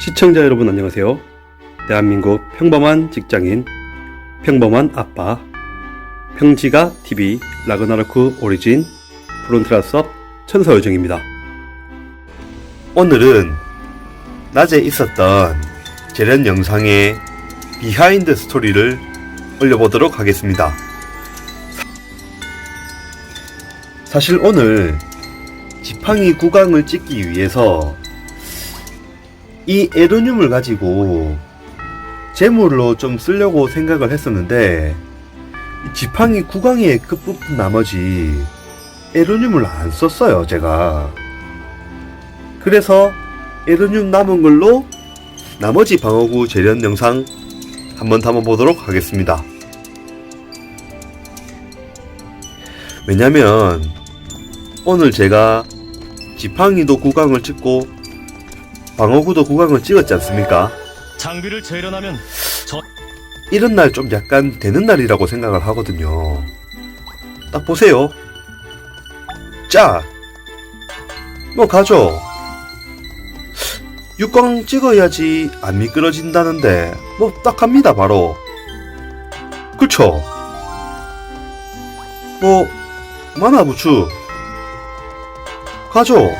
시청자 여러분 안녕하세요. 대한민국 평범한 직장인, 평범한 아빠, 평지가 TV 라그나로크 오리진 프론트라 섭 천사 요정입니다. 오늘은 낮에 있었던 재련 영상의 비하인드 스토리를 올려보도록 하겠습니다. 사실 오늘 지팡이 구강을 찍기 위해서 이 에르늄을 가지고 재물로 좀 쓰려고 생각을 했었는데 이 지팡이 구강의 끝부분 나머지 에르늄을 안 썼어요 제가 그래서 에르늄 남은 걸로 나머지 방어구 재련 영상 한번 담아보도록 하겠습니다. 왜냐면 오늘 제가 지팡이도 구강을 찍고 방어구도 구강을 찍었지 않습니까? 장비를 재련하면 저 이런 날 좀 약간 되는 날이라고 생각을 하거든요. 딱 보세요. 짝! 뭐 가죠. 육광 찍어야지 안 미끄러진다는데 뭐 딱 합니다 바로. 그쵸? 뭐 만화 부추 가죠.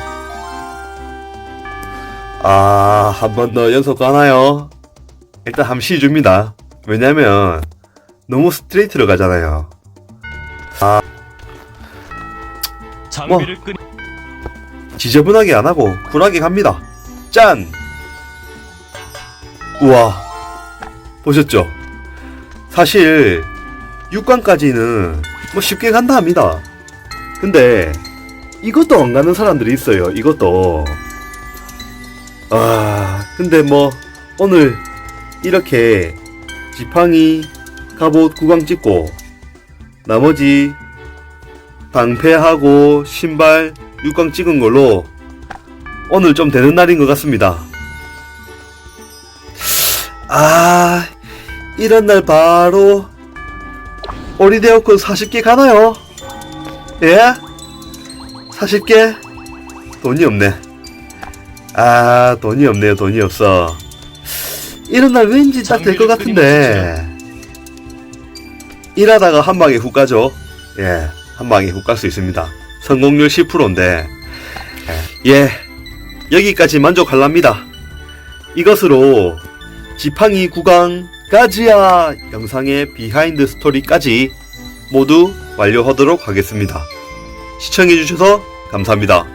아, 한 번 더 연속 가나요? 일단 함 쉬줍니다. 왜냐면 너무 스트레이트로 가잖아요. 장비를 끈 지저분하게 안 하고 쿨하게 갑니다. 짠! 우와. 보셨죠? 사실 6관까지는 뭐 쉽게 간다 합니다. 근데 이것도 안 가는 사람들이 있어요. 이것도. 아, 근데 뭐 오늘 이렇게 지팡이 갑옷 구강 찍고 나머지 방패하고 신발 6강 찍은 걸로 오늘 좀 되는 날인 것 같습니다. 아, 이런 날 바로 오리데어콘 40개 가나요? 예? 40개? 돈이 없네. 아, 돈이 없네요. 돈이 없어. 이런 날 왠지 딱 될 것 같은데. 일하다가 한 방에 훅 가죠. 예, 한 방에 훅 갈 수 있습니다. 성공률 10%인데. 예, 여기까지 만족할랍니다. 이것으로 지팡이 구강 까지야 영상의 비하인드 스토리까지 모두 완료하도록 하겠습니다. 시청해주셔서 감사합니다.